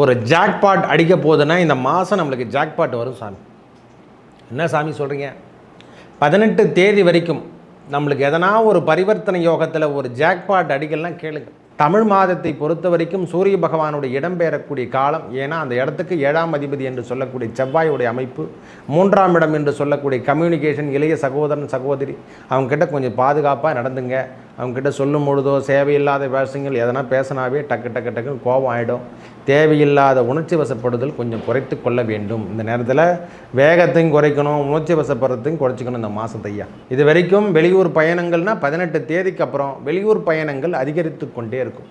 ஒரு ஜாக்பாட் அடிக்க போகுதுன்னா இந்த மாதம் நம்மளுக்கு ஜாக்பாட் வரும் சாமி. என்ன சாமி சொல்கிறீங்க பதினெட்டு தேதி வரைக்கும் நம்மளுக்கு எதனா ஒரு பரிவர்த்தனை யோகத்தில் ஒரு ஜாக்பாட் அடிக்கலாம் கேளுங்க. தமிழ் மாதத்தை பொறுத்த வரைக்கும் சூரிய பகவானுடைய இடம்பெயரக்கூடிய காலம். ஏன்னா அந்த இடத்துக்கு ஏழாம் அதிபதி என்று சொல்லக்கூடிய செவ்வாயுடைய அமைப்பு மூன்றாம் இடம் என்று சொல்லக்கூடிய கம்யூனிகேஷன் இளைய சகோதரன் சகோதரி அவங்கக்கிட்ட கொஞ்சம் பாதுகாப்பாக நடந்துங்க. அவங்கக்கிட்ட சொல்லும் பொழுதோ சேவையில்லாத விஷயங்கள் எதனா பேசினாவே டக்கு டக்கு டக்குன்னு கோபம் ஆகிடும் தேவையில்லாத உணர்ச்சி வசப்படுதல் கொஞ்சம் குறைத்து கொள்ள வேண்டும். இந்த நேரத்தில் வேகத்தையும் குறைக்கணும் உணர்ச்சி வசப்படுறதையும் குறைச்சிக்கணும் இந்த மாதத்தையா இது வரைக்கும் வெளியூர் பயணங்கள்னா பதினெட்டு தேதிக்கு அப்புறம் வெளியூர் பயணங்கள் அதிகரித்து கொண்டே இருக்கும்.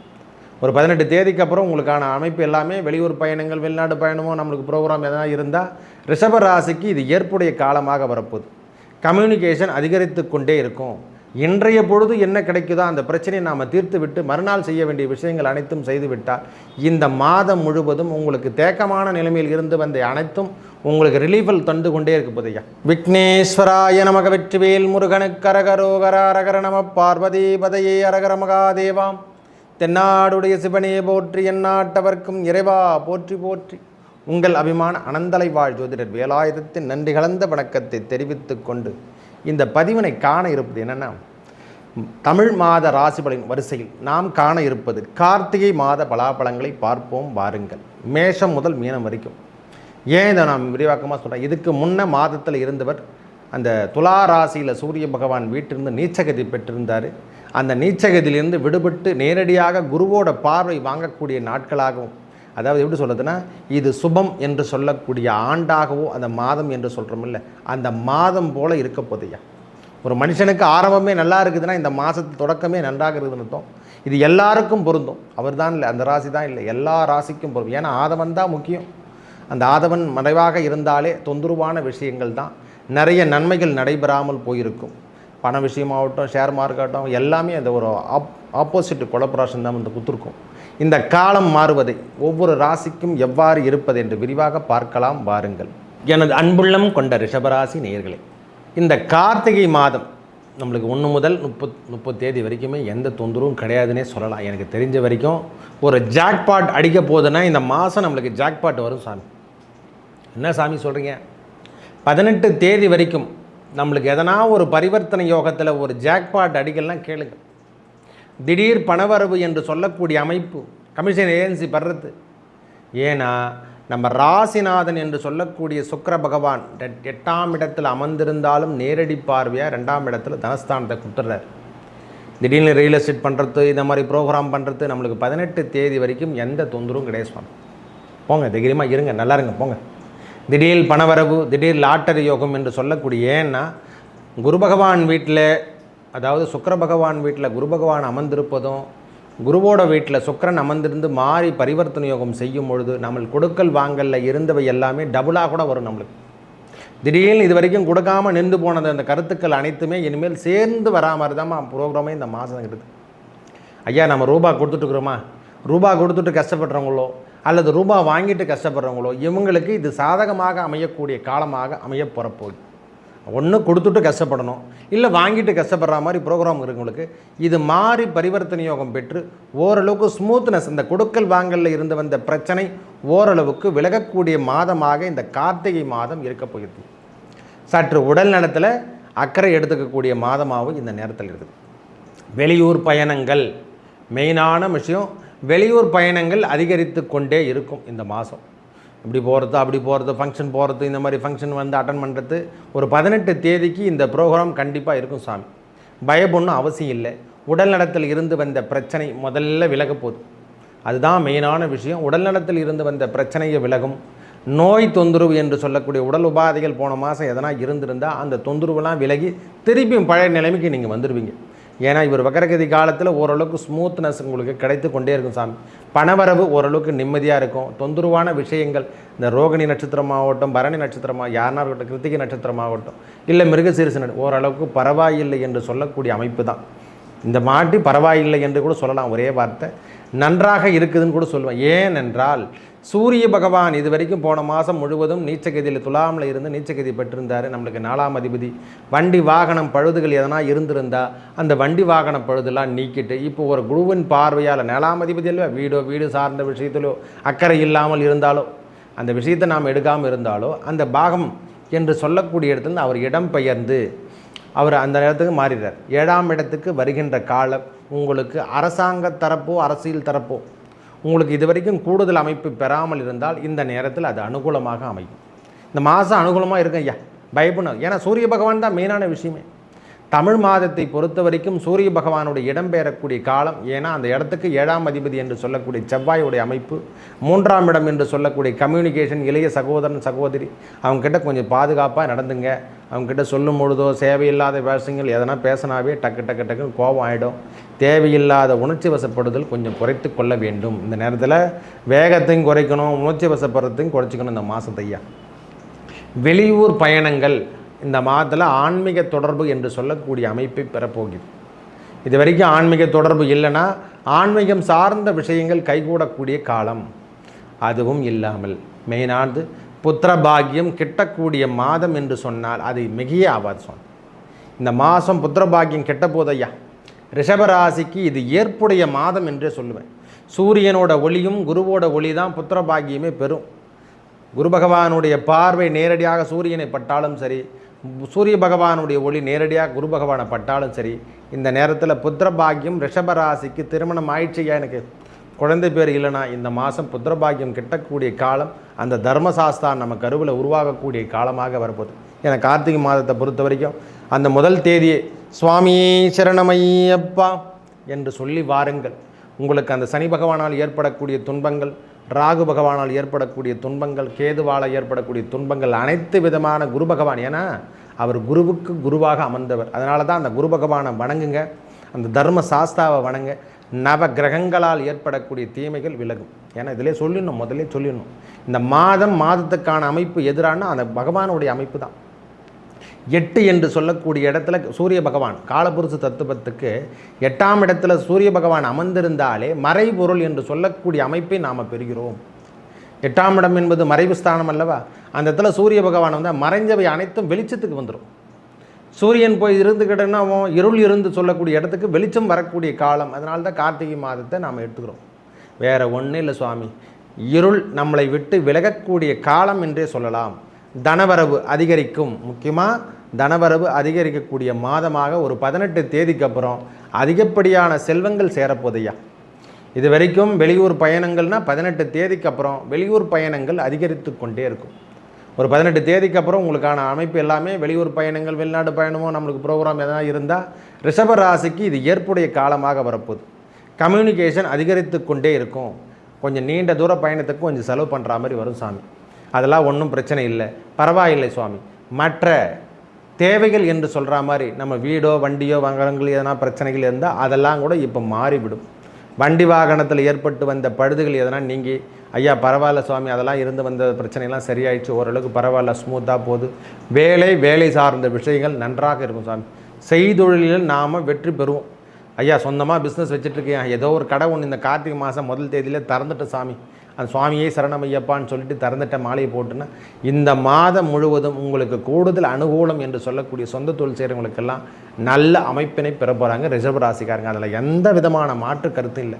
ஒரு பதினெட்டு தேதிக்கு அப்புறம் உங்களுக்கான அமைப்பு எல்லாமே வெளியூர் பயணங்கள் வெளிநாடு பயணமோ நம்மளுக்கு ப்ரோக்ராம் எதனா இருந்தால் ரிஷப ராசிக்கு இது ஏற்புடைய காலமாக வரப்போகுது. கம்யூனிகேஷன் அதிகரித்து கொண்டே இருக்கும். இன்றைய பொழுது என்ன கிடைக்குதோ? அந்த பிரச்சனையை நாம் தீர்த்து விட்டு மறுநாள் செய்ய வேண்டிய விஷயங்கள் அனைத்தும் செய்துவிட்டால் இந்த மாதம் முழுவதும் உங்களுக்கு தேக்கமான நிலைமையில் இருந்து வந்த அனைத்தும் உங்களுக்கு ரிலீஃபல் தந்து கொண்டே இருக்கு விக்னேஸ்வராய நமக வெற்றிவேல் முருகனுக்கு அரகரோகர அரகர நம பார்வதி பதையே அரகர மகாதேவாம். தென்னாடுடைய சிவனையை போற்றி எந்நாட்டவர்க்கும் இறைவா போற்றி போற்றி. உங்கள் அபிமான அனந்தலை வாழ் ஜோதிடர் வேலாயுதத்தின் நன்றி கலந்த வணக்கத்தை தெரிவித்துக் கொண்டு இந்த பதிவினை காண இருப்பது என்னென்னா தமிழ் மாத ராசிபலின் வரிசையில் நாம் காண இருப்பது கார்த்திகை மாத பலாபலங்களை பார்ப்போம் வாருங்கள். மேஷம் முதல் மீனம் வரைக்கும். ஏன் இதை நான் விரிவாக்கமாக சொல்கிறேன் இதுக்கு முன்ன மாதத்தில் இருந்தவர் அந்த துலா ராசியில் சூரிய பகவான் வீட்டிலிருந்து நீச்சகதி பெற்றிருந்தார். அந்த நீச்சகதியிலிருந்து விடுபட்டு நேரடியாக குருவோட பார்வை வாங்கக்கூடிய நாட்களாகவும் அதாவது எப்படி சொல்கிறதுனா இது சுபம் என்று சொல்லக்கூடிய ஆண்டாகவோ அந்த மாதம் என்று சொல்கிறோமில்ல அந்த மாதம் போல் இருக்க போதையா ஒரு மனுஷனுக்கு ஆரம்பமே நல்லா இருக்குதுன்னா இந்த மாதத்து தொடக்கமே நன்றாக இருக்குதுன்னு அர்த்தம். இது எல்லாருக்கும் பொருந்தும். அவர் தான் இல்லை அந்த ராசி தான் இல்லை எல்லா ராசிக்கும் பொருந்தும். ஏன்னா ஆதவன் தான் முக்கியம். அந்த ஆதவன் மறைவாக இருந்தாலே தொந்தரவான விஷயங்கள் தான். நிறைய நன்மைகள் நடைபெறாமல் போயிருக்கும். பண விஷயமாகட்டும் ஷேர் மார்க்கெட்டும் எல்லாமே அந்த ஒரு ஆப் ஆப்போசிட் கொலப்ரேஷன் தான் வந்து குத்துருக்கும். இந்த காலம் மாறுவதை ஒவ்வொரு ராசிக்கும் எவ்வாறு இருப்பது என்று விரிவாக பார்க்கலாம் வாருங்கள். எனது அன்புள்ளம் கொண்ட ரிஷபராசி நேயர்களே இந்த கார்த்திகை மாதம் நம்மளுக்கு ஒன்று முதல் முப்பத் முப்பது தேதி வரைக்குமே எந்த தொந்தரவும் கிடையாதுன்னே சொல்லலாம். எனக்கு தெரிஞ்ச வரைக்கும் ஒரு ஜாக்பாட் அடிக்க போதுன்னா இந்த மாதம் நம்மளுக்கு ஜாக்பாட் வரும் சாமி. என்ன சாமி சொல்கிறீங்க பதினெட்டு தேதி வரைக்கும் நம்மளுக்கு எதனா ஒரு பரிவர்த்தனை யோகத்தில் ஒரு ஜாக்பாட் அடிக்கலாம் கேளுங்கள் திடீர் பணவரவு என்று சொல்லக்கூடிய அமைப்பு கமிஷன் ஏஜென்சி படுறது ஏன்னா நம்ம ராசிநாதன் என்று சொல்லக்கூடிய சுக்கர பகவான் எட்டாம் இடத்தில் அமர்ந்திருந்தாலும் நேரடி பார்வையாக ரெண்டாம் இடத்துல தனஸ்தானத்தை கொடுத்துட்றார். திடீர்னு ரியல் எஸ்டேட் பண்ணுறது இந்த மாதிரி ப்ரோக்ராம் பண்ணுறது நம்மளுக்கு பதினெட்டு தேதி வரைக்கும் எந்த தொந்தரவும் கிடையாது சுவாமி. போங்க தைரியமாக இருங்க நல்லா இருங்க போங்க. திடீர் பணவரவு திடீர் லாட்டரி யோகம் என்று சொல்லக்கூடிய ஏன்னா குரு பகவான் வீட்டில் அதாவது சுக்கர பகவான் வீட்டில் குரு பகவான் அமர்ந்திருப்பதும் குருவோட வீட்டில் சுக்கிரன் அமர்ந்திருந்து மாறி பரிவர்த்தனை யோகம் செய்யும் பொழுது நம்ம கொடுக்கல் வாங்கலில் இருந்தவை எல்லாமே டபுளாக கூட வரும் நம்மளுக்கு. திடீர்னு இது வரைக்கும் கொடுக்காம நின்று போனது அந்த கருத்துக்கள் அனைத்துமே இனிமேல் சேர்ந்து வரா மாதிரி தான் ப்ரோக்ராமே இந்த மாதம் இருக்குது. ஐயா நம்ம ரூபா கொடுத்துட்ருக்குறோமா ரூபா கொடுத்துட்டு கஷ்டப்படுறவங்களோ அல்லது ரூபா வாங்கிட்டு கஷ்டப்படுறவங்களோ இவங்களுக்கு இது சாதகமாக அமையக்கூடிய காலமாக அமைய போகிறப்போகுது ஒன்று கொடுத்துட்டு கஷ்டப்படணும். இல்லை வாங்கிட்டு கஷ்டப்படுற மாதிரி ப்ரோக்ராம் இருக்குங்களுக்கு இது மாறி பரிவர்த்தனை யோகம் பெற்று ஓரளவுக்கு ஸ்மூத்னஸ் இந்த கொடுக்கல் வாங்கலில் இருந்து வந்த பிரச்சனை ஓரளவுக்கு விலகக்கூடிய மாதமாக இந்த கார்த்திகை மாதம் இருக்க போகிறது. சற்று உடல் நலத்தில் அக்கறை எடுத்துக்கக்கூடிய மாதமாகவும் இந்த நேரத்தில் இருக்குது. வெளியூர் பயணங்கள் மெயினான விஷயம் வெளியூர் பயணங்கள் அதிகரித்து கொண்டே இருக்கும் இந்த மாதம். இப்படி போகிறது அப்படி போகிறது ஃபங்க்ஷன் போகிறது இந்த மாதிரி ஃபங்க்ஷன் வந்து அட்டன் பண்ணுறது ஒரு பதினெட்டு தேதிக்கு இந்த ப்ரோக்ராம் கண்டிப்பாக இருக்கும் சாமி. பயப்படணும் அவசியம் இல்லை. உடல் நலத்தில் இருந்து வந்த பிரச்சனை முதல்ல விலக போகுது. அதுதான் மெயினான விஷயம். உடல் நலத்தில் இருந்து வந்த பிரச்சனையை விலகும். நோய் தொந்தரவு என்று சொல்லக்கூடிய உடல் உபாதைகள் போன மாதம் எதனா இருந்திருந்தால் அந்த தொந்தரவுலாம் விலகி திருப்பியும் பழைய நிலைமைக்கு நீங்கள் வந்துடுவீங்க ஏன்னா இவர் வக்கரகதி காலத்தில் ஓரளவுக்கு ஸ்மூத்னஸ் உங்களுக்கு கிடைத்து கொண்டே இருக்கும் சாமி. பணவரவு ஓரளவுக்கு நிம்மதியாக இருக்கும். தொந்தரவான விஷயங்கள் இந்த ரோகிணி நட்சத்திரமாகட்டும் பரணி நட்சத்திரமாக யாருனா இருக்கட்டும் கிருத்திகை நட்சத்திரமாகட்டும் இல்லை மிருகசீரிசன் ஓரளவுக்கு பரவாயில்லை என்று சொல்லக்கூடிய அமைப்பு தான். இந்த மாட்டி பரவாயில்லை என்று கூட சொல்லலாம் ஒரே வார்த்தை. நன்றாக இருக்குதுன்னு கூட சொல்லுவேன். ஏனென்றால் சூரிய பகவான் இது வரைக்கும் போன மாதம் முழுவதும் நீச்சகதியில் துலாமில் இருந்து நீச்சகதி பெற்றிருந்தார். நம்மளுக்கு நாலாம் அதிபதி. வண்டி வாகனம் பழுதுகள் எதனா இருந்திருந்தா அந்த வண்டி வாகன பழுதெல்லாம் நீக்கிட்டு இப்போ ஒரு குருவின் பார்வையால் நாலாம் அதிபதியில் வீடோ வீடு சார்ந்த விஷயத்திலோ அக்கறை இல்லாமல் இருந்தாலோ அந்த விஷயத்தை நாம் எடுக்காமல் இருந்தாலோ அந்த பாகம் என்று சொல்லக்கூடிய இடத்துல அவர் இடம் பெயர்ந்து அவர் அந்த இடத்துக்கு மாறிடுறார். ஏழாம் இடத்துக்கு வருகின்ற காலம் உங்களுக்கு அரசாங்க தரப்போ அரசியல் தரப்போ உங்களுக்கு இது வரைக்கும் கூடுதல் அமைப்பு பெறாமல் இருந்தால் இந்த நேரத்தில் அது அனுகூலமாக அமையும். இந்த மாதம் அனுகூலமாக இருக்கும் ஐயா. பயப்படணும். ஏன்னா சூரிய பகவான் தான் மெயினான விஷயமே. தமிழ் மாதத்தை பொறுத்த வரைக்கும் சூரிய பகவானுடைய இடம்பெறக்கூடிய காலம் ஏன்னா அந்த இடத்துக்கு ஏழாம் அதிபதி என்று சொல்லக்கூடிய செவ்வாயுடைய அமைப்பு மூன்றாம் இடம் என்று சொல்லக்கூடிய கம்யூனிகேஷன் இளைய சகோதரன் சகோதரி அவங்கக்கிட்ட கொஞ்சம் பாதுகாப்பாக நடந்துங்க. அவங்கக்கிட்ட சொல்லும் பொழுதோ சேவையில்லாத விஷயங்கள் எதனா பேசினாவே டக்கு டக்கு டக்குன்னு கோபம் ஆகிடும் தேவையில்லாத உணர்ச்சி வசப்படுதல் கொஞ்சம் குறைத்து கொள்ள வேண்டும். இந்த நேரத்தில் வேகத்தையும் குறைக்கணும் உணர்ச்சி வசப்படுறதையும் குறைச்சிக்கணும் இந்த மாதத்தையா வெளியூர் பயணங்கள் இந்த மாதத்தில் ஆன்மீக தொடர்பு என்று சொல்லக்கூடிய அமைப்பை பெறப்போகிறது இது வரைக்கும் ஆன்மீக தொடர்பு இல்லைன்னா ஆன்மீகம் சார்ந்த விஷயங்கள் கைகூடக்கூடிய காலம். அதுவும் இல்லாமல் மெயினானது புத்திர பாக்கியம் கிட்டக்கூடிய மாதம் என்று சொன்னால் அது மிகைய ஆகாது சொன்ன இந்த மாதம் புத்திர பாக்கியம் கெட்ட போதையா? ரிஷபராசிக்கு இது ஏற்புடைய மாதம் என்றே சொல்லுவேன். சூரியனோட ஒளியும் குருவோட ஒளி தான் புத்திர பாக்கியமே பெறும். குரு பகவானுடைய பார்வை நேரடியாக சூரியனை பட்டாலும் சரி சூரிய பகவானுடைய ஒளி நேரடியாக குரு பகவானை பட்டாலும் சரி இந்த நேரத்தில் புத்திர பாக்கியம் ரிஷபராசிக்கு திருமணம் ஆயிடுச்சுயா எனக்கு? குழந்தை பேர் இல்லைனா இந்த மாதம் புத்திரபாக்கியம் கிட்டக்கூடிய காலம் அந்த தர்மசாஸ்தா நம்ம கருவில் உருவாகக்கூடிய காலமாக வரப்போகுது. ஏன்னா கார்த்திகை மாதத்தை பொறுத்த வரைக்கும் அந்த முதல் தேதியே சுவாமியே சரணமையப்பா என்று சொல்லி வாருங்கள். உங்களுக்கு அந்த சனி பகவானால் ஏற்படக்கூடிய துன்பங்கள் ராகு பகவானால் ஏற்படக்கூடிய துன்பங்கள் கேதுவால் ஏற்படக்கூடிய துன்பங்கள் அனைத்து விதமான குரு பகவான். ஏன்னா அவர் குருவுக்கு குருவாக அமர்ந்தவர். அதனால தான் அந்த குரு பகவானை வணங்குங்க. அந்த தர்ம சாஸ்தாவை வணங்க. நவ கிரகங்களால் ஏற்படக்கூடிய தீமைகள் விலகும். ஏன்னா இதிலே சொல்லிடணும் முதலே சொல்லிடணும். இந்த மாதம் மாதத்துக்கான அமைப்பு எதிரான அந்த பகவானுடைய அமைப்பு தான். எட்டு என்று சொல்லக்கூடிய இடத்துல சூரிய பகவான் காலபுருஷ தத்துவத்துக்கு எட்டாம் இடத்துல சூரிய பகவான் அமர்ந்திருந்தாலே மறைபொருள் என்று சொல்லக்கூடிய அமைப்பை நாம் பெறுகிறோம். எட்டாம் இடம் என்பது மறைவு ஸ்தானம் அல்லவா? அந்த இடத்துல சூரிய பகவான் வந்து மறைஞ்சவை அனைத்தும் வெளிச்சத்துக்கு வந்துடும் சூரியன் போய் இருந்துக்கிட்டேன்னா அவன் இருள் இருந்து சொல்லக்கூடிய இடத்துக்கு வெளிச்சம் வரக்கூடிய காலம். அதனால தான் கார்த்திகை மாதத்தை நாம் எடுத்துக்கிறோம். வேறு ஒன்றும் இல்லை சுவாமி. இருள் நம்மளை விட்டு விலகக்கூடிய காலம் என்றே சொல்லலாம். தனவரவு அதிகரிக்கும். முக்கியமாக தனவரவு அதிகரிக்கக்கூடிய மாதமாக ஒரு பதினெட்டு தேதிக்கு அப்புறம் அதிகப்படியான செல்வங்கள் சேரப்போதையா இது வரைக்கும் வெளியூர் பயணங்கள்னால் பதினெட்டு தேதிக்கு அப்புறம் வெளியூர் பயணங்கள் அதிகரித்து கொண்டே இருக்கும். ஒரு பதினெட்டு தேதிக்கு அப்புறம் உங்களுக்கான அமைப்பு எல்லாமே வெளியூர் பயணங்கள் வெளிநாடு பயணமோ நம்மளுக்கு ப்ரோக்ராம் எதனா இருந்தால் ரிஷப ராசிக்கு இது ஏற்புடைய காலமாக வரப்போகுது. கம்யூனிகேஷன் அதிகரித்து கொண்டே இருக்கும். கொஞ்சம் நீண்ட தூர பயணத்துக்கு கொஞ்சம் செலவு பண்ணுற மாதிரி வரும் சாமி. அதெல்லாம் ஒன்றும் பிரச்சனை இல்லை. பரவாயில்லை சுவாமி. மற்ற தேவைகள் என்று சொல்கிற மாதிரி நம்ம வீடோ வண்டியோ வாகனங்கள் எதனா பிரச்சனைகள் இருந்தால் அதெல்லாம் கூட இப்போ மாறிவிடும். வண்டி வாகனத்தில் ஏற்பட்டு வந்த பழுதுகள் எதனா நீங்கள் ஐயா பரவாயில்ல சுவாமி அதெல்லாம் இருந்து வந்த பிரச்சனைலாம் சரியாயிடுச்சு. ஓரளவுக்கு பரவாயில்ல ஸ்மூத்தாக போகுது. வேலை வேலை சார்ந்த விஷயங்கள் நன்றாக இருக்கும் சாமி செய்தொழிலில் நாம் வெற்றி பெறுவோம். ஐயா சொந்தமாக பிஸ்னஸ் வச்சுட்ருக்கேன் ஏதோ ஒரு கடை ஒன்று இந்த கார்த்திகை மாதம் முதல் தேதியிலே திறந்துட்டு சாமி அந்த சுவாமியே சரணமையப்பான்னு சொல்லிட்டு திறந்துட்ட மாலையை போட்டுன்னா இந்த மாதம் முழுவதும் உங்களுக்கு கூடுதல் அனுகூலம் என்று சொல்லக்கூடிய சொந்த தொழில் செய்கிறவங்களுக்கெல்லாம் நல்ல அமைப்பினை பெற போகிறாங்க ரிசர்வ் ராசிக்காரங்க. அதில் எந்த விதமான மாற்று கருத்தும் இல்லை.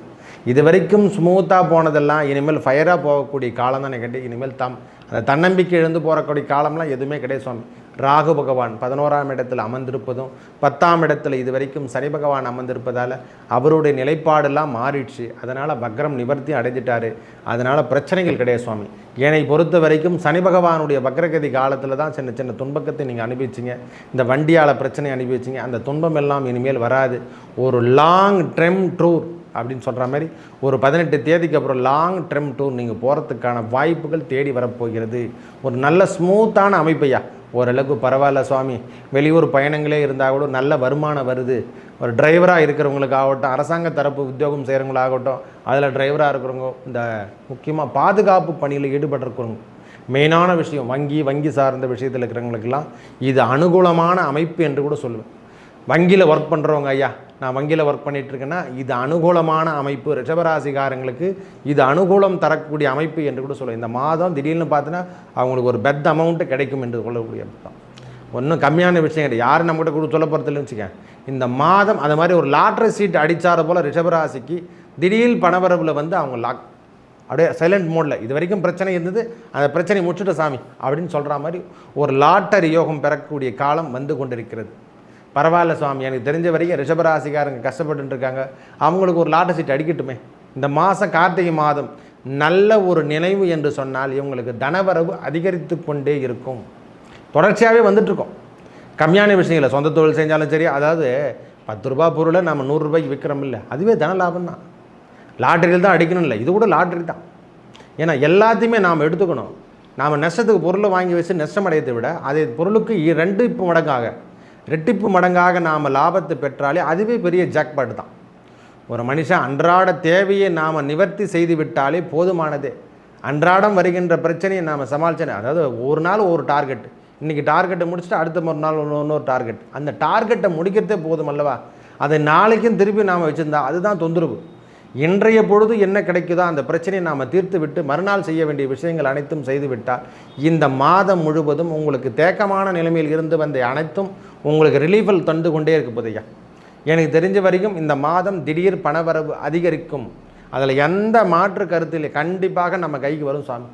இது வரைக்கும் ஸ்மூத்தாக போனதெல்லாம் இனிமேல் ஃபயராக போகக்கூடிய காலம் தானே கேட்டு இனிமேல் தம் அந்த தன்னம்பிக்கை எழுந்து போகக்கூடிய காலம்லாம் எதுவுமே கிடையாது சுவாமி. ராகு பகவான் பதினோராம் இடத்தில் அமர்ந்திருப்பதும் பத்தாம் இடத்தில் இது வரைக்கும் சனி பகவான் அமர்ந்திருப்பதால் அவருடைய நிலைப்பாடெல்லாம் மாறிடுச்சு. அதனால் வக்ரம் நிவர்த்தி அடைஞ்சிட்டாரு. அதனால் பிரச்சனைகள் கிடையாது சுவாமி. என்னை பொறுத்த வரைக்கும் சனி பகவானுடைய வக்ரகதி காலத்தில் தான் சின்ன சின்ன துன்பக்கத்தை நீங்கள் அனுபவிச்சிங்க. இந்த வண்டியால் பிரச்சனை அனுபவிச்சிங்க. அந்த துன்பம் எல்லாம் இனிமேல் வராது. ஒரு லாங் ட்ரெம் டூர் அப்படின்னு சொல்கிற மாதிரி ஒரு பதினெட்டு தேதிக்கு அப்புறம் லாங் ட்ரெம் டூர் நீங்கள் போகிறதுக்கான வாய்ப்புகள் தேடி வரப்போகிறது. ஒரு நல்ல ஸ்மூத்தான அமைப்பையா ஓரளவுக்கு பரவாயில்ல சுவாமி. வெளியூர் பயணங்களே இருந்தால் கூட நல்ல வருமானம் வருது. ஒரு டிரைவராக இருக்கிறவங்களுக்கு ஆகட்டும் அரசாங்க தரப்பு உத்தியோகம் செய்கிறவங்களாகட்டும் அதில் டிரைவராக இருக்கிறவங்க இந்த முக்கியமாக பாதுகாப்பு பணியில் ஈடுபட்டிருக்கிறவங்க. மெயினான விஷயம் வங்கி வங்கி சார்ந்த விஷயத்தில் இருக்கிறவங்களுக்கெல்லாம் இது அனுகூலமான அமைப்பு என்று கூட சொல்லுவேன். வங்கியில் ஒர்க் பண்ணுறவங்க ஐயா நான் வங்கியில் ஒர்க் பண்ணிகிட்ருக்கேன்னா இது அனுகூலமான அமைப்பு. ரிஷபராசிகாரங்களுக்கு இது அனுகூலம் தரக்கூடிய அமைப்பு என்று கூட சொல்லுவேன். இந்த மாதம் திடீர்னு பார்த்தீங்கன்னா அவங்களுக்கு ஒரு பெத் அமௌண்ட்டு கிடைக்கும் என்று சொல்லக்கூடிய அர்த்தம். ஒன்றும் கம்மியான விஷயம் கிடையாது. யாரும் நம்மகிட்ட கூட சொல்ல போகிறதில்ல வச்சுக்கேன் இந்த மாதம் அது மாதிரி ஒரு லாட்ரி சீட் அடித்தார போல் ரிஷபராசிக்கு திடீர் பணவரவில் வந்து அவங்க லாக் அப்படியே சைலண்ட் மோடில் இது வரைக்கும் பிரச்சனை இருந்தது அந்த பிரச்சனை முடிச்சுட்டு சாமி அப்படின்னு சொல்கிற மாதிரி ஒரு லாட்டரி யோகம் பெறக்கூடிய காலம் வந்து கொண்டிருக்கிறது. பரவாயில்ல சுவாமி. எனக்கு தெரிஞ்ச வரைக்கும் ரிஷபராசிக்காரங்க கஷ்டப்பட்டு இருக்காங்க அவங்களுக்கு ஒரு லாட்டரி சீட் அடிக்கட்டுமே. இந்த மாதம் கார்த்திகை மாதம் நல்ல ஒரு நினைவு என்று சொன்னால் இவங்களுக்கு தனவரவு அதிகரித்து கொண்டே இருக்கும். தொடர்ச்சியாகவே வந்துட்டுருக்கோம். கம்மியான விஷயங்களை சொந்த தொழில் செஞ்சாலும் சரி அதாவது பத்து ரூபா பொருளை நம்ம நூறுரூபாய்க்கு விற்கிறோம் இல்லை அதுவே தன லாபம் தான். லாட்டரியில் தான் அடிக்கணும் இல்லை இது கூட லாட்டரி தான். ஏன்னா எல்லாத்தையுமே நாம் எடுத்துக்கணும். நாம் நஷ்டத்துக்கு பொருளை வாங்கி வச்சு நஷ்டம் அடையத்தை விட அதே பொருளுக்கு ரெண்டு இப்போ மடங்காக ரெட்டிப்பு மடங்காக நாம் லாபத்தை பெற்றாலே அதுவே பெரிய ஜாக்பாட் தான். ஒரு மனுஷன் அன்றாட தேவையை நாம் நிவர்த்தி செய்து விட்டாலே போதுமானதே. அன்றாடம் வருகின்ற பிரச்சனையை நாம் சமாளிச்சனே அதாவது ஒரு நாள் ஒரு டார்கெட் இன்றைக்கி டார்கெட்டை முடிச்சுட்டு அடுத்த ஒரு நாள் இன்னொரு- டார்கெட் அந்த டார்கெட்டை முடிக்கிறதே போதும் அல்லவா? அதை நாளைக்கும் திருப்பி நாம் வச்சுருந்தா அதுதான் தொந்தரவு. இன்றைய பொழுது என்ன கிடைக்குதோ? அந்த பிரச்சனையை நாம் தீர்த்து விட்டு மறுநாள் செய்ய வேண்டிய விஷயங்கள் அனைத்தும் செய்துவிட்டால் இந்த மாதம் முழுவதும் உங்களுக்கு தேக்கமான நிலைமையில் இருந்து வந்த அனைத்தும் உங்களுக்கு ரிலீஃபல் தந்து கொண்டே இருக்கு போதையா. எனக்கு தெரிஞ்ச வரைக்கும் இந்த மாதம் திடீர் பணவரவு அதிகரிக்கும். அதில் எந்த மாற்று கருத்தில் கண்டிப்பாக நம்ம கைக்கு வரும் சாமி.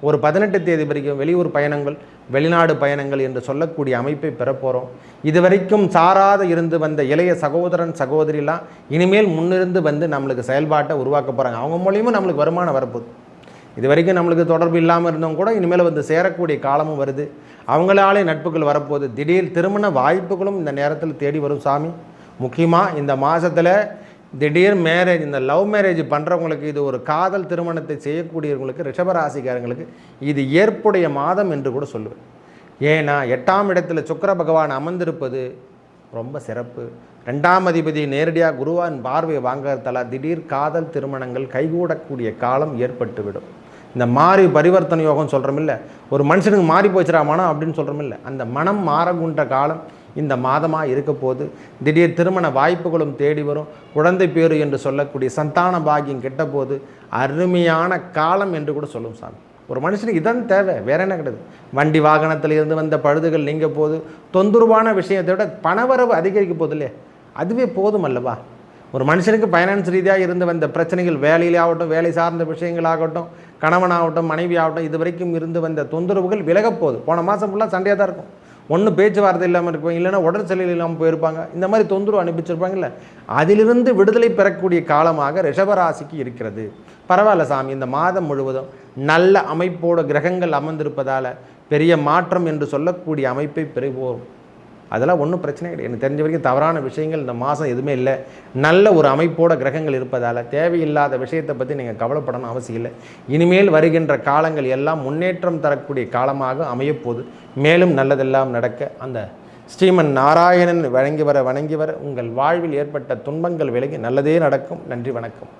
ஒரு பதினெட்டு தேதி வரைக்கும் வெளியூர் பயணங்கள் வெளிநாடு பயணங்கள் என்று சொல்லக்கூடிய அமைப்பை பெறப்போகிறோம் இதுவரைக்கும் சாராத இருந்து வந்த இளைய சகோதரன் சகோதரிலாம் இனிமேல் முன்னிருந்து வந்து நம்மளுக்கு செயல்பாட்டை உருவாக்க போகிறாங்க அவங்க மூலியமாக நம்மளுக்கு வருமானம் வரப்போகுது. இது வரைக்கும் நம்மளுக்கு தொடர்பு இல்லாமல் இருந்தவங்க கூட இனிமேல் வந்து சேரக்கூடிய காலமும் வருது. அவங்களாலே நட்புகள் வரப்போகுது. திடீர் திருமண வாய்ப்புகளும் இந்த நேரத்தில் தேடி வரும் சாமி. முக்கியமாக இந்த மாதத்தில் திடீர் மேரேஜ் இந்த லவ் மேரேஜ் பண்ணுறவங்களுக்கு இது ஒரு காதல் திருமணத்தை செய்யக்கூடியவங்களுக்கு ரிஷபராசிக்காரங்களுக்கு இது ஏற்புடைய மாதம் என்று கூட சொல்லுவேன். ஏன்னா எட்டாம் இடத்துல சுக்கர பகவான் அமர்ந்திருப்பது ரொம்ப சிறப்பு. ரெண்டாம் அதிபதி நேரடியாக குருவான் பார்வையை வாங்கறதால திடீர் காதல் திருமணங்கள் கைகூடக்கூடிய காலம் ஏற்பட்டுவிடும். இந்த மாறி பரிவர்த்தனை யோகம் சொல்கிறோமில்ல ஒரு மனுஷனுக்கு மாறி போச்சுடா மனம் அப்படின்னு சொல்கிறோமில்ல அந்த மனம் மாறகுன்ற காலம் இந்த மாதமாக இருக்க போது திடீர் திருமண வாய்ப்புகளும் தேடி வரும். குழந்தை பேரு என்று சொல்லக்கூடிய சந்தான பாகியம் கெட்ட போது அருமையான காலம் என்று கூட சொல்லும் சாமி. ஒரு மனுஷனுக்கு இதான் தேவை வேற என்ன கிடையாது. வண்டி வாகனத்தில் இருந்து வந்த பழுதுகள் நீங்க போது தொந்தரவான விஷயத்தை விட பணவரவு அதிகரிக்க போது இல்லையா? அதுவே போதும் அல்லவா? ஒரு மனுஷனுக்கு ஃபைனான்ஸ் ரீதியாக இருந்து வந்த பிரச்சனைகள் வேலையிலே ஆகட்டும் வேலை சார்ந்த விஷயங்களாகட்டும் கணவனாகட்டும் மனைவி ஆகட்டும் இது வரைக்கும் இருந்து வந்த தொந்தரவுகள் விலகப்போகுது போன மாதம் ஃபுல்லாக சண்டையாக தான் இருக்கும். ஒன்று பேச்சுவார்த்தை இல்லாமல் இருப்பாங்க இல்லைன்னா உடல் செல்லில் இல்லாமல் போயிருப்பாங்க. இந்த மாதிரி தொந்தரவு அனுப்பிச்சிருப்பாங்கல்ல அதிலிருந்து விடுதலை பெறக்கூடிய காலமாக ரிஷபராசிக்கு இருக்கிறது. பரவாயில்ல சாமி இந்த மாதம் முழுவதும் நல்ல அமைப்போட கிரகங்கள் அமர்ந்திருப்பதால் பெரிய மாற்றம் என்று சொல்லக்கூடிய அமைப்பை பெறுவோம். அதெல்லாம் ஒன்றும் பிரச்சனை கிடையாது. எனக்கு தெரிஞ்ச வரைக்கும் தவறான விஷயங்கள் இந்த மாதம் எதுவுமே இல்லை. நல்ல ஒரு அமைப்போட கிரகங்கள் இருப்பதால் தேவையில்லாத விஷயத்தை பற்றி நீங்கள் கவலைப்படணும் அவசியம் இல்லை. இனிமேல் வருகின்ற காலங்கள் எல்லாம் முன்னேற்றம் தரக்கூடிய காலமாக அமையப்போகுது மேலும் நல்லதெல்லாம் நடக்க அந்த ஸ்ரீமன் நாராயணன் வழங்கி வர வணங்கி வர உங்கள் வாழ்வில் ஏற்பட்ட துன்பங்கள் விலகி நல்லதே நடக்கும். நன்றி வணக்கம்.